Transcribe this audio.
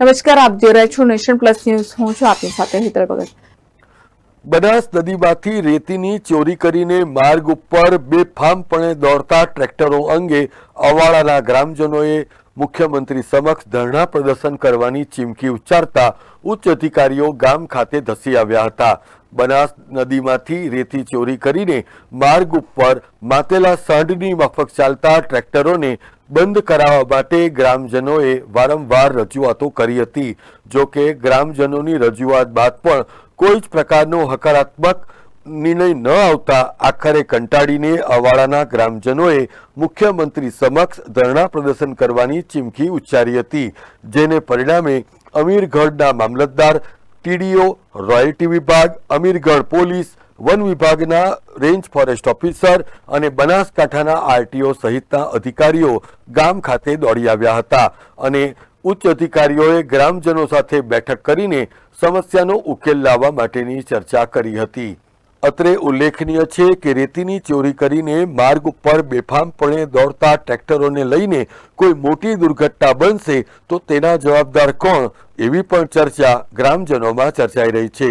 નમસ્કાર, આપ જોઈ રહ્યા છો નેશન પ્લસ ન્યૂઝ. હું છું આપની સાથે હિતલ ભગત. બનાસ નદીમાંથી રેતીની ચોરી કરીને માર્ગ ઉપર બેફામપણે દોડતા ટ્રેક્ટરો અંગે અવાળાના ગ્રામજનોએ મુખ્યમંત્રી સમક્ષ ધરણા પ્રદર્શન કરવાની ચીમકી ઉચ્ચારતા ઉચ્ચ અધિકારીઓ ગામ ખાતે ધસી આવ્યા હતા. બનાસ નદીમાંથી રેતી ચોરી કરીને માર્ગ ઉપર માતેલા સાંઢની માફક ચાલતા ટ્રેક્ટરોને બંધ કરાવવા માટે ગ્રામજનોએ વારંવાર રજૂઆતો કરી હતી. જો કે ગ્રામજનોની રજૂઆત બાદ પણ કોઈ જ પ્રકારનો હકારાત્મક નિર્ણય ન આવતા આખરે કંટાળીને અવાડાના ગ્રામજનોએ મુખ્યમંત્રી સમક્ષ ધરણા પ્રદર્શન કરવાની ચીમકી ઉચ્ચારી હતી, જેને પરિણામે અમીરગઢના મામલતદાર ટીડીઓ રોયલ્ટી વિભાગ, અમીરગઢ પોલીસ વન વિભાગના રેન્જ ફોરેસ્ટ ઓફિસર અને બનાસકાંઠાના આરટીઓ સહિતના અધિકારીઓ ગામ ખાતે દોડી આવ્યા હતા અને ઉચ્ચ અધિકારીઓએ ગ્રામજનો સાથે બેઠક કરીને સમસ્યાનો ઉકેલ લાવવા માટેની ચર્ચા કરી હતી. અત્રે ઉલ્લેખનીય છે કે રેતીની ચોરી કરીને માર્ગ ઉપર બેફામપણે દોડતા ટ્રેક્ટરોને લઈને કોઈ મોટી દુર્ઘટના બનશે તો તેના જવાબદાર કોણ એવી પણ ચર્ચા ગ્રામજનોમાં ચર્ચાઈ રહી છે.